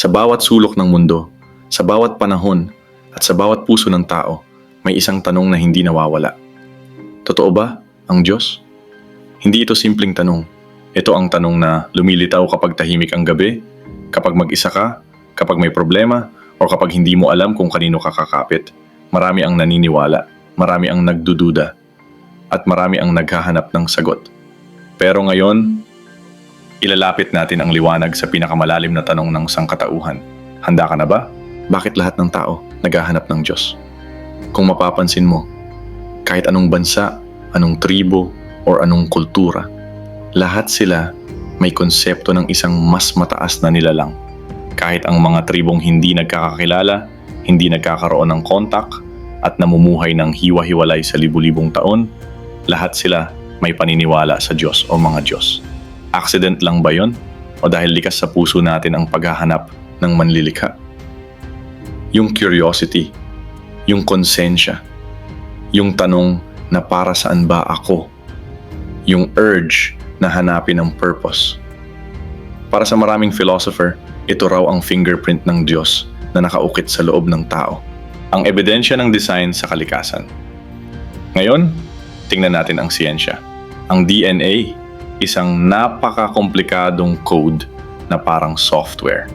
Sa bawat sulok ng mundo, sa bawat panahon, at sa bawat puso ng tao, may isang tanong na hindi nawawala. Totoo ba ang Diyos? Hindi ito simpleng tanong. Ito ang tanong na lumilitaw kapag tahimik ang gabi, kapag mag-isa ka, kapag may problema, o kapag hindi mo alam kung kanino ka kakapit. Marami ang naniniwala, marami ang nagdududa, at marami ang naghahanap ng sagot. Pero ngayon, ilalapit natin ang liwanag sa pinakamalalim na tanong ng sangkatauhan. Handa ka na ba? Bakit lahat ng tao naghahanap ng Diyos? Kung mapapansin mo, kahit anong bansa, anong tribo, or anong kultura, lahat sila may konsepto ng isang mas mataas na nilalang. Kahit ang mga tribong hindi nagkakakilala, hindi nagkakaroon ng kontak, at namumuhay ng hiwa-hiwalay sa libu-libong taon, lahat sila may paniniwala sa Diyos o mga Diyos. Accident lang ba yon? O dahil likas sa puso natin ang paghahanap ng manlilikha? Yung curiosity, yung konsensya, yung tanong na para saan ba ako? Yung urge na hanapin ang purpose. Para sa maraming philosopher, ito raw ang fingerprint ng Diyos na nakaukit sa loob ng tao. Ang ebidensya ng design sa kalikasan. Ngayon, tingnan natin ang siyensya. Ang DNA, isang napaka-komplikadong code na parang software.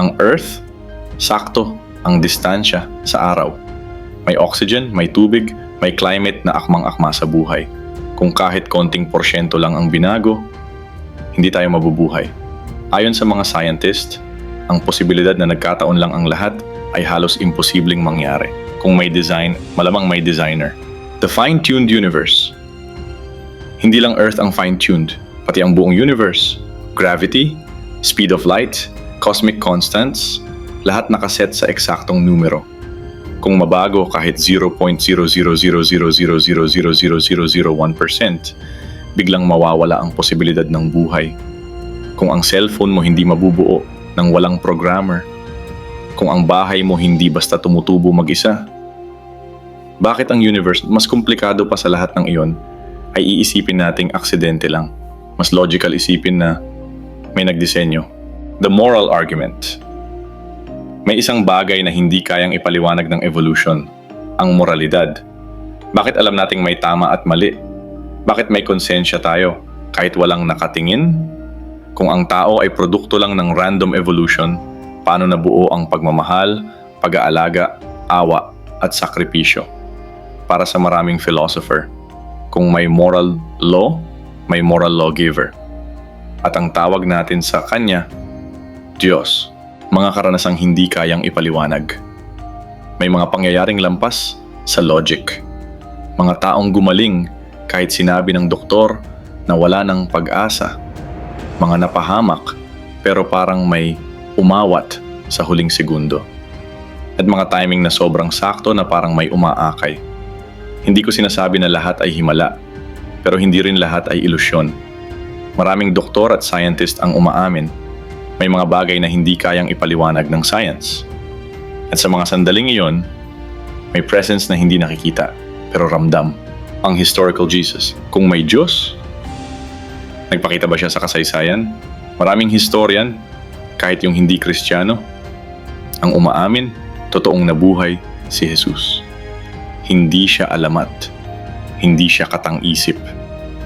Ang Earth, sakto ang distansya sa araw. May oxygen, may tubig, may climate na akmang-akma sa buhay. Kung kahit konting porsyento lang ang binago, hindi tayo mabubuhay. Ayon sa mga scientist, ang posibilidad na nagkataon lang ang lahat ay halos imposibleng mangyari. Kung may design, malamang may designer. The fine-tuned universe. Hindi lang Earth ang fine-tuned, pati ang buong universe. Gravity, speed of light, cosmic constants, lahat nakaset sa eksaktong numero. Kung mabago kahit 0.00000000001%, biglang mawawala ang posibilidad ng buhay. Kung ang cellphone mo hindi mabubuo ng walang programmer, kung ang bahay mo hindi basta tumutubo mag-isa, bakit ang universe mas komplikado pa sa lahat ng iyon ay iisipin nating aksidente lang. Mas logical isipin na may nagdisenyo. The moral argument. May isang bagay na hindi kayang ipaliwanag ng evolution, ang moralidad. Bakit alam nating may tama at mali? Bakit may konsensya tayo kahit walang nakatingin? Kung ang tao ay produkto lang ng random evolution, paano nabuo ang pagmamahal, pag-aalaga, awa, at sakripisyo? Para sa maraming philosopher, kung may moral law, may moral lawgiver. At ang tawag natin sa Kanya, Diyos, mga karanasang hindi kayang ipaliwanag. May mga pangyayaring lampas sa logic. Mga taong gumaling kahit sinabi ng doktor na wala ng pag-asa. Mga napahamak pero parang may umawat sa huling segundo. At mga timing na sobrang sakto na parang may umaakay. Hindi ko sinasabi na lahat ay himala, pero hindi rin lahat ay ilusyon. Maraming doktor at scientist ang umaamin. May mga bagay na hindi kayang ipaliwanag ng science. At sa mga sandaling iyon, may presence na hindi nakikita, pero ramdam. Ang historical Jesus. Kung may Diyos, nagpakita ba siya sa kasaysayan? Maraming historian, kahit yung hindi kristyano, ang umaamin, totoong nabuhay si Jesus. Hindi siya alamat. Hindi siya katang-isip.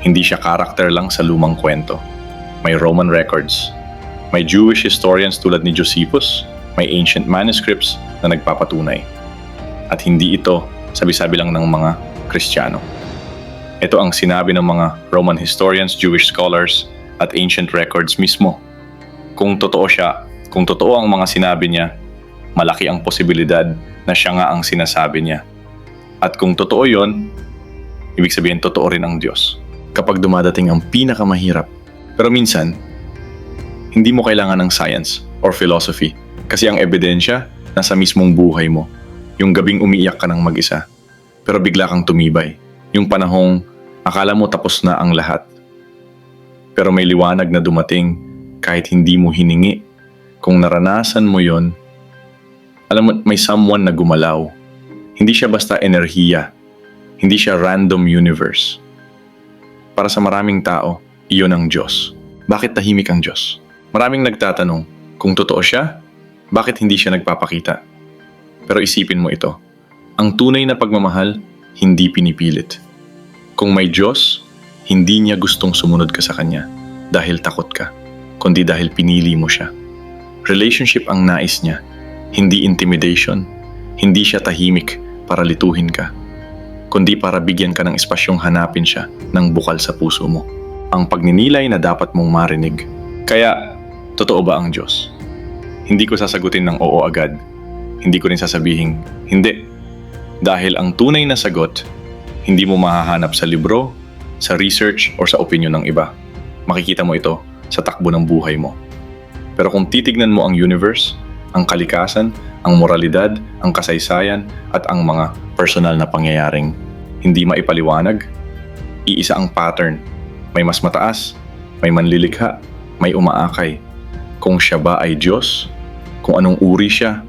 Hindi siya karakter lang sa lumang kwento. May Roman records. May Jewish historians tulad ni Josephus. May ancient manuscripts na nagpapatunay. At hindi ito sabi-sabi lang ng mga Kristiyano. Ito ang sinabi ng mga Roman historians, Jewish scholars, at ancient records mismo. Kung totoo siya, kung totoo ang mga sinabi niya, malaki ang posibilidad na siya nga ang sinasabi niya. At kung totoo yon, ibig sabihin totoo rin ang Diyos. Kapag dumadating ang pinakamahirap. Pero minsan, hindi mo kailangan ng science or philosophy kasi ang ebidensya nasa mismong buhay mo. Yung gabing umiiyak ka ng mag-isa, pero bigla kang tumibay. Yung panahong akala mo tapos na ang lahat. Pero may liwanag na dumating kahit hindi mo hiningi. Kung naranasan mo yon, alam mo, may someone na gumalaw. Hindi siya basta enerhiya. Hindi siya random universe. Para sa maraming tao, iyon ang Diyos. Bakit tahimik ang Diyos? Maraming nagtatanong Kung totoo siya, bakit hindi siya nagpapakita? Pero isipin mo ito. Ang tunay na pagmamahal, hindi pinipilit. Kung may Diyos, hindi niya gustong sumunod ka sa Kanya dahil takot ka, kundi dahil pinili mo siya. Relationship ang nais niya, hindi intimidation. Hindi siya tahimik para lituhin ka, kundi para bigyan ka ng espasyong hanapin siya ng bukal sa puso mo. Ang pagninilay na dapat mong marinig. Kaya, totoo ba ang Diyos? Hindi ko sasagutin ng oo agad. Hindi ko rin sasabihin, hindi. Dahil ang tunay na sagot, hindi mo mahahanap sa libro, sa research, or sa opinion ng iba. Makikita mo ito sa takbo ng buhay mo. Pero kung titignan mo ang universe, ang kalikasan, ang moralidad, ang kasaysayan, at ang mga personal na pangyayaring hindi maipaliwanag, iisa ang pattern. May mas mataas, may manlilikha, may umaakay. Kung siya ba ay Diyos, kung anong uri siya,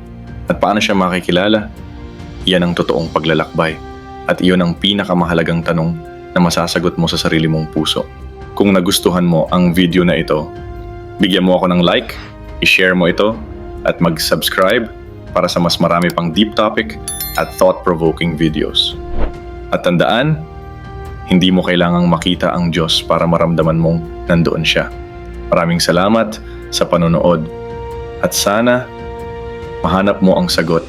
at paano siya makikilala, iyan ang totoong paglalakbay. At iyon ang pinakamahalagang tanong na masasagot mo sa sarili mong puso. Kung nagustuhan mo ang video na ito, bigyan mo ako ng like, i-share mo ito, at mag-subscribe para sa mas marami pang deep topic at thought-provoking videos. At tandaan, hindi mo kailangang makita ang Diyos para maramdaman mong nandoon siya. Maraming salamat sa panonood at sana mahanap mo ang sagot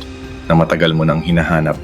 na matagal mo nang hinahanap